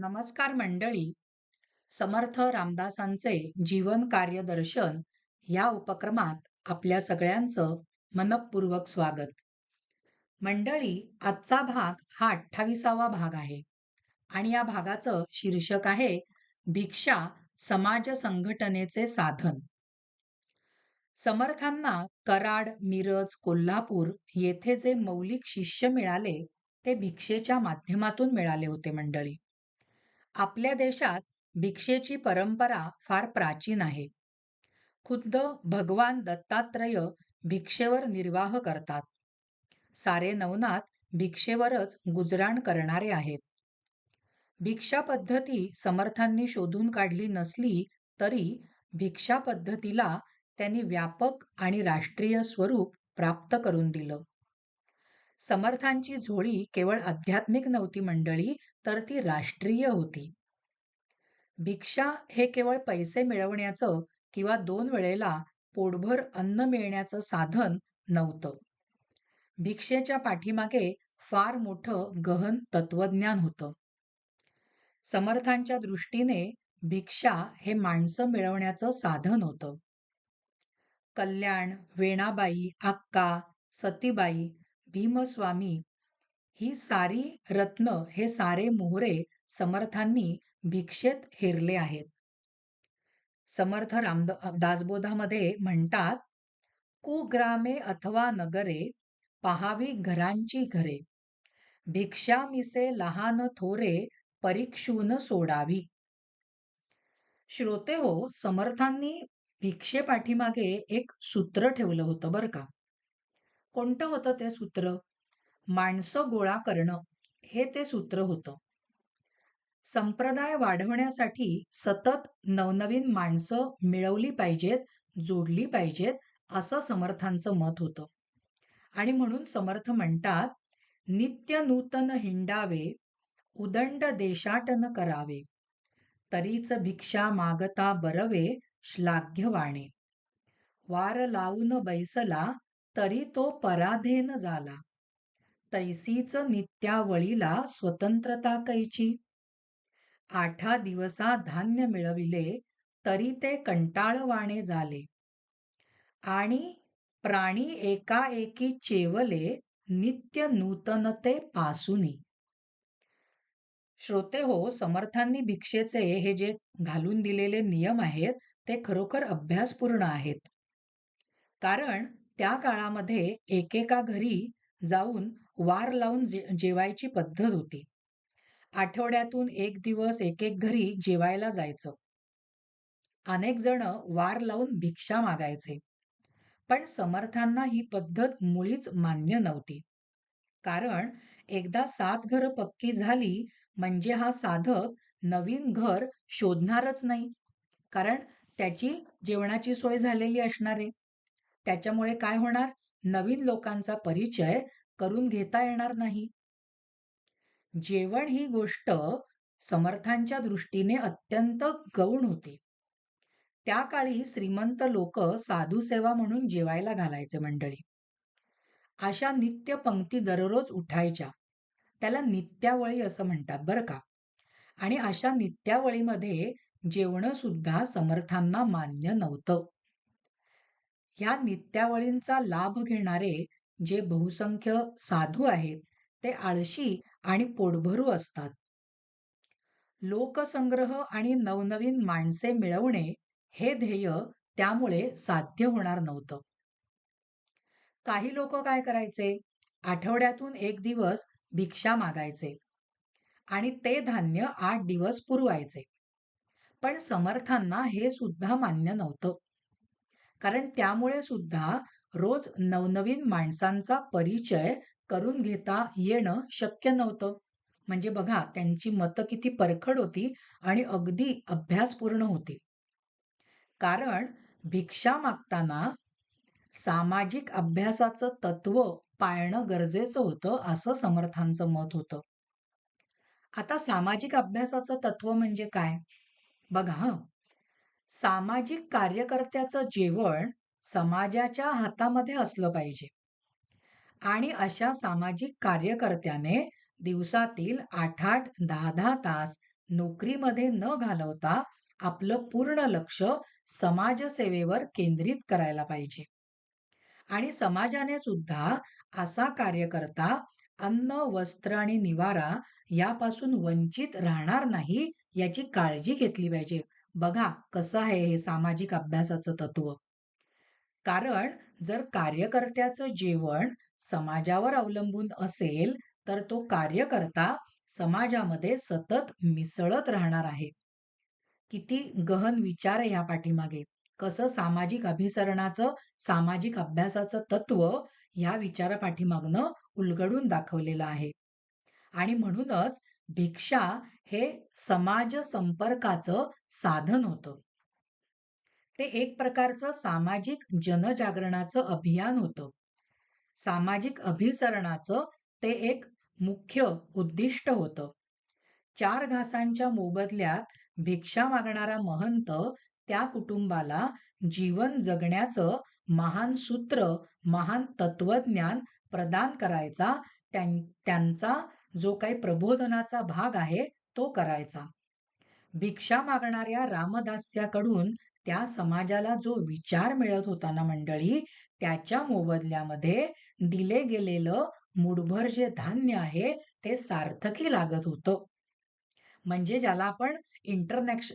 नमस्कार मंडळी. समर्थ रामदासांचे जीवन कार्यदर्शन या उपक्रमात आपल्या सगळ्यांचं मनपूर्वक स्वागत. मंडळी आजचा भाग हा अठ्ठावीसावा भाग आहे आणि या भागाचं शीर्षक आहे भिक्षा समाज संघटनेचे साधन. समर्थांना कराड मिरज कोल्हापूर येथे जे मौलिक शिष्य मिळाले ते भिक्षेच्या माध्यमातून मिळाले होते मंडळी. आपल्या देशात भिक्षेची परंपरा फार प्राचीन आहे. खुद्द भगवान दत्तात्रय भिक्षेवर निर्वाह करतात. सारे नवनाथ भिक्षेवरच गुजराण करणारे आहेत. भिक्षा पद्धती समर्थांनी शोधून काढली नसली तरी भिक्षा पद्धतीला त्यांनी व्यापक आणि राष्ट्रीय स्वरूप प्राप्त करून दिलं. समर्थांची झोळी केवळ आध्यात्मिक नव्हती मंडळी तर ती राष्ट्रीय होती. भिक्षा हे केवळ पैसे मिळवण्याचं किंवा दोन वेळेला पोटभर अन्न मिळण्याचं साधन नव्हतं. भिक्षेच्या पाठीमागे फार मोठं गहन तत्वज्ञान होतं. समर्थांच्या दृष्टीने भिक्षा हे माणसं मिळवण्याचं साधन होतं. कल्याण वेणाबाई अक्का सतीबाई भीमस्वामी ही सारी रत्न हे सारे मोहरे समर्थांनी भिक्षेत हेरले आहेत. समर्थ राम दासबोधामध्ये म्हणतात कुग्रामे अथवा नगरे पहावी घरांची घरे. भिक्षामिसे लहान थोरे परीक्षून सोडावी. श्रोते हो समर्थांनी भिक्षे पाठीमागे एक सूत्र ठेवलं होतं बरं का. कोणतं होतं ते सूत्र? माणसं गोळा करणं हे ते सूत्र होतं. संप्रदाय वाढवण्यासाठी सतत नवनवीन माणसं मिळवली पाहिजेत जोडली पाहिजेत असं समर्थांचं मत होतं. आणि म्हणून समर्थ म्हणतात नित्य नूतन हिंडावे उदंड देशाटन करावे तरीच भिक्षा मागता बरवे श्लाघ्यवाणे. वार लावून बैसला तरी तो पराधेन झाला. तैसीच नित्यावळीला स्वतंत्रता कैची? आठा दिवसा धान्य मिळविले तरी ते कंटाळवाणे झाले. आणि प्राणी एकाएकी चेवले नित्य नूतनते पासूनी. श्रोते हो समर्थांनी भिक्षेचे हे जे घालून दिलेले नियम आहेत ते खरोखर अभ्यासपूर्ण आहेत. कारण त्या काळामध्ये एकेका घरी जाऊन वार लावून जे जेवायची पद्धत होती. आठवड्यातून एक दिवस एक एक घरी जेवायला जायचं. अनेक जण वार लावून भिक्षा मागायचे. पण समर्थांना ही पद्धत मुळीच मान्य नव्हती. कारण एकदा सात घरं पक्की झाली म्हणजे हा साधक नवीन घर शोधणारच नाही. कारण त्याची जेवणाची सोय झालेली असणार. आहे त्याच्यामुळे काय होणार? नवीन लोकांचा परिचय करून घेता येणार नाही. जेवण ही गोष्ट समर्थांच्या दृष्टीने अत्यंत गौण होती. त्या काळी श्रीमंत लोक साधू सेवा म्हणून जेवायला घालायचे मंडळी. अशा नित्य पंक्ती दररोज उठायच्या. त्याला नित्यावळी असं म्हणतात बरं का. आणि अशा नित्यावळीमध्ये जेवण सुद्धा समर्थांना मान्य नव्हतं. ह्या नित्यावळींचा लाभ घेणारे जे बहुसंख्य साधू आहेत ते आळशी आणि पोटभरू असतात. लोकसंग्रह आणि नवनवीन माणसे मिळवणे हे ध्येय त्यामुळे साध्य होणार नव्हतं. काही लोक काय करायचे? आठवड्यातून एक दिवस भिक्षा मागायचे आणि ते धान्य आठ दिवस पुरवायचे. पण समर्थांना हे सुद्धा मान्य नव्हतं. कारण त्यामुळे सुद्धा रोज नवनवीन माणसांचा परिचय करून घेता येणं शक्य नव्हतं. म्हणजे बघा त्यांची मतं किती परखड होती आणि अगदी अभ्यासपूर्ण होती. कारण भिक्षा मागताना सामाजिक अभ्यासाचं तत्व पाळणं गरजेचं होतं असं समर्थांचं मत होतं. आता सामाजिक अभ्यासाचं तत्व म्हणजे काय? बघा हं. सामाजिक कार्यकर्त्याचं जेवण समाजाच्या हातामध्ये असलं पाहिजे. आणि अशा सामाजिक कार्यकर्त्याने दिवसातील आठ आठ दहा दहा तास नोकरीमध्ये न घालवता आपलं पूर्ण लक्ष समाजसेवेवर केंद्रित करायला पाहिजे. आणि समाजाने सुद्धा असा कार्यकर्ता अन्न वस्त्र आणि निवारा यापासून वंचित राहणार नाही याची काळजी घेतली पाहिजे. बघा कसं आहे हे सामाजिक अभ्यासाचं तत्व. कारण जर कार्यकर्त्याचं जेवण समाजावर अवलंबून असेल तर तो कार्यकर्ता समाजामध्ये सतत मिसळत राहणार आहे. किती गहन विचार आहे या पाठीमागे. कसं सामाजिक अभिसरणाचं सामाजिक अभ्यासाचं तत्व या विचारापाठीमागनं उलगडून दाखवलेलं आहे. आणि म्हणूनच भिक्षा हे समाज संपर्काचं साधन होतं. ते एक प्रकारचं सामाजिक जनजागरणाचं अभियान होतं. सामाजिक अभिसरणाचं ते एक मुख्य उद्दिष्ट होतं. चार घासांच्या मोबदल्यात भिक्षा मागणारा महंत त्या कुटुंबाला जीवन जगण्याचं महान सूत्र महान तत्वज्ञान प्रदान करायचा त्यांचा जो काही प्रबोधनाचा भाग आहे तो करायचा. भिक्षा मागणाऱ्या रामदास्याकडून त्या समाजाला जो विचार मिळत होता ना मंडळी त्याच्या मोबदल्यामध्ये दिले गेलेलं मुठभर जे धान्य आहे ते सार्थकी लागत होतं. म्हणजे ज्याला आपण इंटरनॅक्श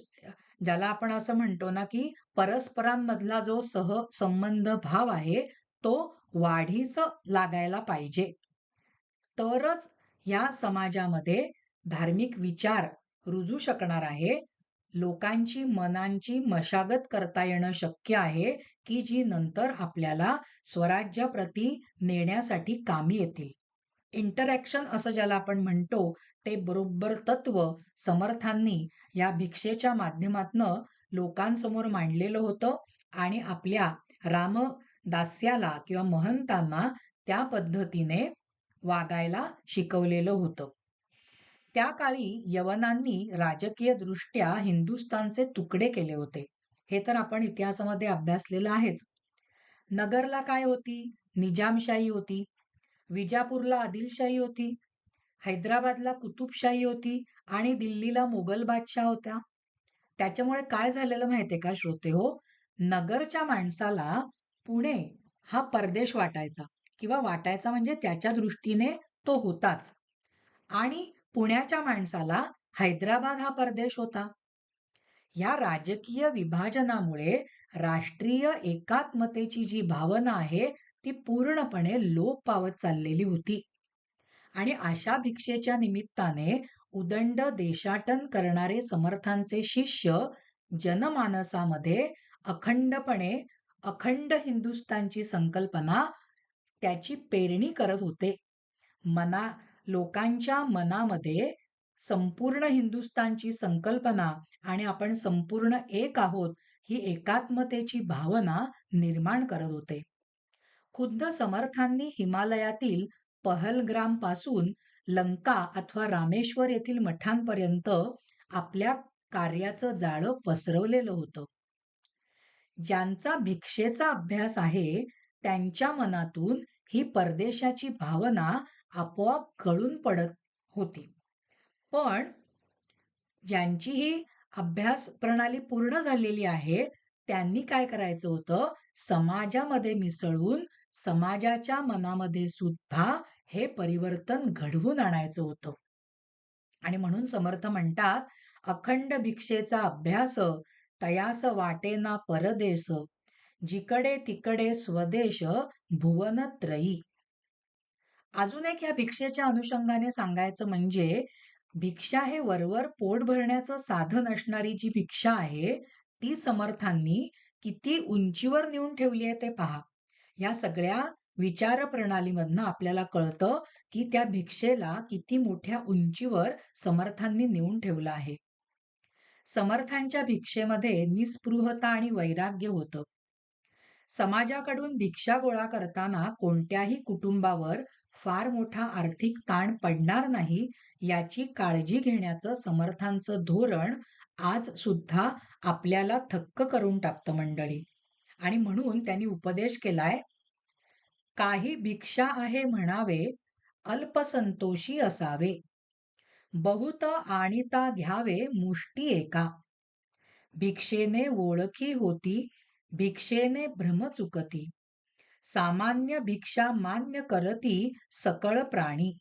ज्याला आपण असं म्हणतो ना की परस्परांमधला जो सह संबंध भाव आहे तो वाढीच लागायला पाहिजे. तरच या समाजामध्ये धार्मिक विचार रुजू शकणार आहे. लोकांची मनांची मशागत करता येणं शक्य आहे की जी नंतर आपल्याला स्वराज्याप्रती नेण्यासाठी कामी येतील. इंटरॅक्शन असं ज्याला आपण म्हणतो ते बरोबर तत्व समर्थांनी या भिक्षेच्या माध्यमातनं लोकांसमोर मांडलेलं होतं आणि आपल्या रामदास्याला किंवा महंतांना त्या पद्धतीने वागायला शिकवलेलं होतं. त्या काळी यवनांनी राजकीय दृष्ट्या हिंदुस्थानचे तुकडे केले होते. हे तर आपण इतिहासामध्ये अभ्यासलेलं आहेच. नगरला काय होती? निजामशाही होती. विजापूरला आदिलशाही होती. हैदराबादला कुतुबशाही होती आणि दिल्लीला मोगल बादशाह होत्या. त्याच्यामुळे काय झालेलं माहितीये का श्रोते हो? नगरच्या माणसाला पुणे हा परदेश वाटायचा. किंवा वाटायचा म्हणजे त्याच्या दृष्टीने तो होताच. आणि पुण्याच्या माणसाला हैदराबाद हा परदेश होता. या राजकीय विभाजनामुळे राष्ट्रीय एकात्मतेची जी भावना आहे ती पूर्णपणे लोप पावत चाललेली होती. आणि अशा भिक्षेच्या निमित्ताने उदंड देशाटन करणारे समर्थांचे शिष्य जनमानसामध्ये अखंडपणे अखंड हिंदुस्तानची संकल्पना त्याची पेरणी करत होते. मना लोकांच्या मनामध्ये संपूर्ण हिंदुस्तानची संकल्पना आणि आपण संपूर्ण एक आहोत ही एकात्मतेची भावना निर्माण करत होते. खुद्द समर्थांनी हिमालयातील पहलग्रामपासून लंका अथवा रामेश्वर येथील मठांपर्यंत आपल्या कार्याचं जाळं पसरवलेलं होतं. ज्यांचा भिक्षेचा अभ्यास आहे त्यांच्या मनातून ही परदेशाची भावना आपोआप गळून पडत होती. पण ज्यांची ही अभ्यास प्रणाली पूर्ण झालेली आहे त्यांनी काय करायचं होतं? समाजामध्ये मिसळून समाजाच्या मनामध्ये सुद्धा हे परिवर्तन घडवून आणायचं होतं. आणि म्हणून समर्थ म्हणतात अखंड भिक्षेचा अभ्यास तयास वाटेना परदेश जिकडे तिकडे स्वदेश भुवन त्रयी अजून एक ह्या भिक्षेच्या अनुषंगाने सांगायचं म्हणजे भिक्षा हे वरवर पोट भरण्याचं साधन असणारी जी भिक्षा आहे ती समर्थांनी किती उंचीवर नेऊन ठेवली आहे ते पहा. या सगळ्या विचार प्रणालीमधनं आपल्याला कळतं की त्या भिक्षेला किती मोठ्या उंचीवर समर्थांनी नेऊन ठेवलं आहे. समर्थांच्या भिक्षेमध्ये निस्पृहता आणि वैराग्य होतं. समाजाकडून भिक्षा गोळा करताना कोणत्याही कुटुंबावर फार मोठा आर्थिक ताण पडणार नाही याची काळजी घेण्याचं समर्थांचं धोरण आज सुद्धा आपल्याला थक्क करून टाकतं मंडळी. आणि म्हणून त्यांनी उपदेश केलाय काही भिक्षा आहे म्हणावे अल्पसंतोषी असावे. बहुत आणिता घ्यावे मुष्टी एका. भिक्षेने ओळखी होती भिक्षेने भ्रम चुकती. सामान्य भिक्षा मान्य करती सकळ प्राणी.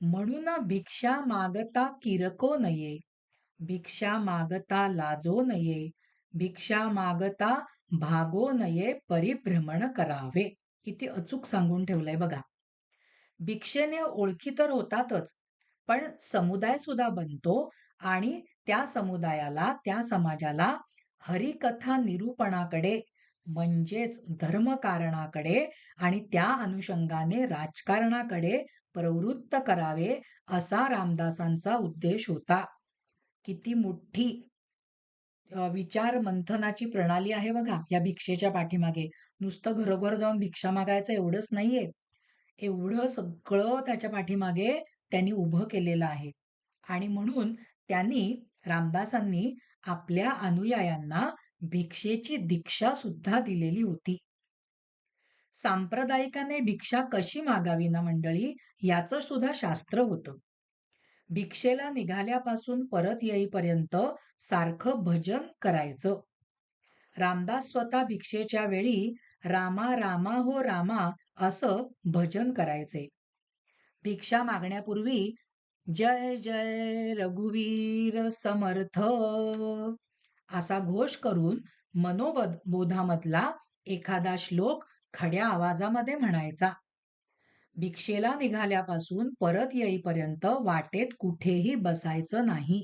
म्हणून भिक्षा मागता किरको नये. भिक्षा मागता लाजो नये. भिक्षा मागता भागो नये परिभ्रमण करावे. किती अचूक सांगून ठेवलंय बघा. भिक्षेने ओळखी तर होतातच पण समुदाय सुद्धा बनतो आणि त्या समुदायाला त्या समाजाला हरिकथा निरूपणाकडे म्हणजेच धर्मकारणाकडे आणि त्या अनुषंगाने राजकारणाकडे प्रवृत्त करावे असा रामदासांचा उद्देश होता. किती मोठी विचार मंथनाची प्रणाली आहे बघा या भिक्षेच्या पाठीमागे. नुसतं घरोघर जाऊन भिक्षा मागायचं एवढंच नाहीये. एवढं सगळं त्याच्या पाठीमागे त्यांनी उभं केलेलं आहे. आणि म्हणून त्यांनी रामदासांनी आपल्या अनुयायांना भिक्षेची दीक्षा सुद्धा दिलेली होती. सांप्रदायिकाने भिक्षा कशी मागावी ना मंडळी याच सुद्धा शास्त्र होतं. भिक्षेला निघाल्यापासून परत येईपर्यंत सारखं भजन करायचं. रामदास स्वतः भिक्षेच्या वेळी रामा रामा हो रामा असं भजन करायचे. भिक्षा मागण्यापूर्वी जय जय रघुवीर समर्थ. असा घोष करून मनोबोधामधला एखादा श्लोक खड्या आवाजामध्ये म्हणायचा. भिक्षेला निघाल्यापासून परत येईपर्यंत वाटेत कुठेही बसायचं नाही.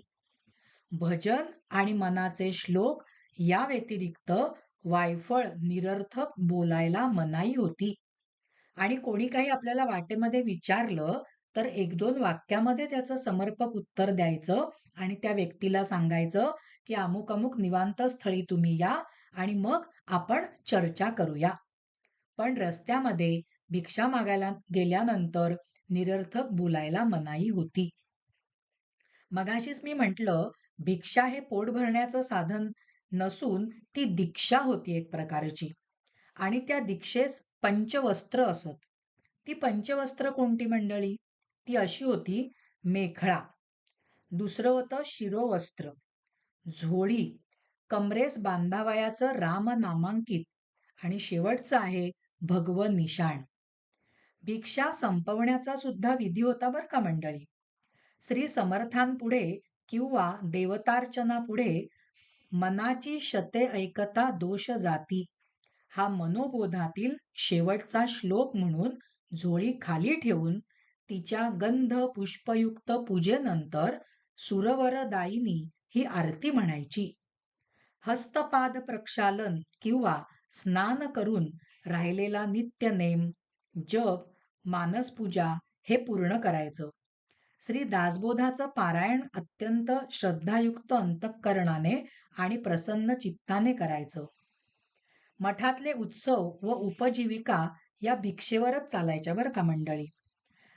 भजन आणि मनाचे श्लोक या व्यतिरिक्त वायफळ निरर्थक बोलायला मनाई होती. आणि कोणी काही आपल्याला वाटेमध्ये विचारलं तर एक दोन वाक्यामध्ये त्याचं समर्पक उत्तर द्यायचं आणि त्या व्यक्तीला सांगायचं की अमुक अमुक निवांत स्थळी तुम्ही या आणि मग आपण चर्चा करूया. पण रस्त्यामध्ये भिक्षा मागायला गेल्यानंतर निरर्थक बोलायला मनाई होती. मगाशीच मी म्हंटल भिक्षा हे पोट भरण्याचं साधन नसून ती दीक्षा होती एक प्रकारची. आणि त्या दीक्षेस पंचवस्त्र असत. ती पंचवस्त्र कोणती मंडळी? ती अशी होती मेखळा. दुसरं होतं शिरोवस्त्र. झोळी. कमरेस बांधावयाचं राम नामांकित. आणि शेवटचं आहे भगव निशाण. भिक्षा संपवण्याचा सुद्धा विधी होता बर का मंडळी? श्री समर्थांपुढे किंवा देवतार्चनापुढे मनाची शते ऐकता दोष जाती. हा मनोबोधातील शेवटचा श्लोक म्हणून झोळी खाली ठेवून तिच्या गंध पुष्पयुक्त पूजेनंतर सुरवरदायिनी ही आरती म्हणायची. हस्तपाद प्रक्षालन किंवा स्नान करून राहिलेला नित्य नेम जप मानसपूजा हे पूर्ण करायचं. श्री दासबोधाचं पारायण अत्यंत श्रद्धायुक्त अंतःकरणाने आणि प्रसन्न चित्ताने करायचं. मठातले उत्सव व उपजीविका या भिक्षेवरच चालायच्या बरं का मंडळी?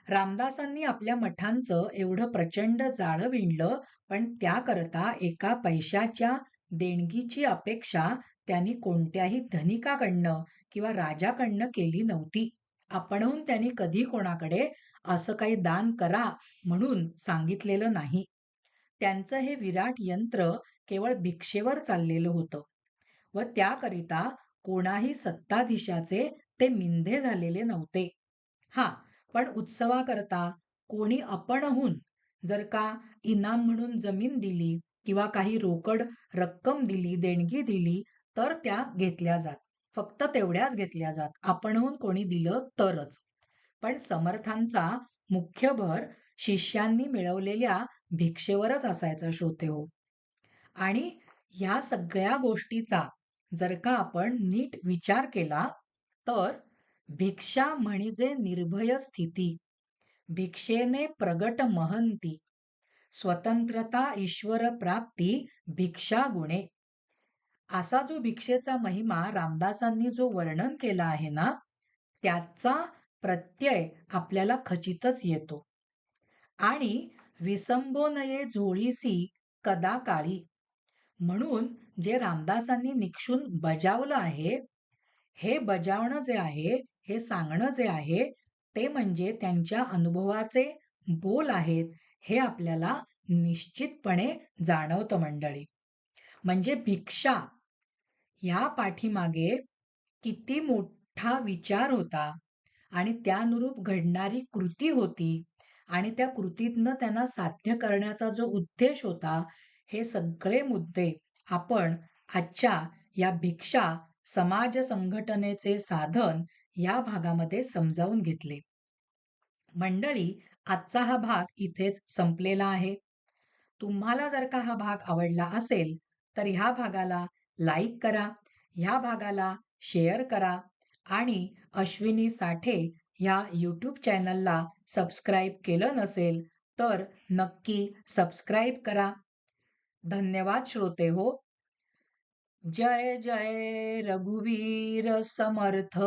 रामदासांनी आपल्या मठांचं एवढं प्रचंड जाळं विणलं पण त्याकरता एका पैशाच्या देणगीची अपेक्षा त्यांनी कोणत्याही धनिकाकडनं किंवा राजाकडनं केली नव्हती. आपणहून त्यांनी कधी कोणाकडे असं काही दान करा म्हणून सांगितलेलं नाही. त्यांचं हे विराट यंत्र केवळ भिक्षेवर चाललेलं होतं. व त्याकरिता कोणाही सत्ताधीशाचे ते मिंधे झालेले नव्हते. हा पण उत्सवाकरता कोणी आपणहून जर का इनाम म्हणून जमीन दिली किंवा काही रोकड रक्कम दिली देणगी दिली तर त्या घेतल्या जात. फक्त तेवढ्याच घेतल्या जात. आपणहून कोणी दिलं तरच. पण समर्थांचा मुख्य भर शिष्यांनी मिळवलेल्या भिक्षेवरच असायचा श्रोते हो. आणि ह्या सगळ्या गोष्टीचा जर का आपण नीट विचार केला तर भिक्षा म्हणजे निर्भय स्थिती. भिक्षेने प्रगट महंती. स्वतंत्रता ईश्वर प्राप्ती भिक्षा गुणे. असा जो भिक्षेचा महिमा रामदासांनी जो वर्णन केला आहे ना त्याचा प्रत्यय आपल्याला खचितच येतो. आणि विसंबो नये झोळीसी कदा काळी. म्हणून जे रामदासांनी निक्षून बजावलं आहे हे बजावणं जे आहे हे सांगणं जे आहे ते म्हणजे त्यांच्या अनुभवाचे बोल आहेत हे आपल्याला निश्चितपणे जाणवतं मंडळी. म्हणजे भिक्षा या पाठीमागे किती मोठा विचार होता आणि त्यानुरूप घडणारी कृती होती आणि त्या कृतीतनं त्यांना साध्य करण्याचा जो उद्देश होता, हे सगळे मुद्दे आपण आजच्या या भिक्षा समाज संघटनेचे साधन या भागामध्ये समजावून घेतले. मंडळी, आजचा हा भाग इथेच संपलेला आहे. तुम्हाला जर का हा भाग आवडला असेल, तर ह्या भागाला लाईक करा, ह्या भागाला शेअर करा आणि अश्विनी साठे ह्या यूट्यूब चॅनलला सबस्क्राईब केलं नसेल, तर नक्की सबस्क्राईब करा. धन्यवाद श्रोते हो. जय जय रघुवीर समर्थ।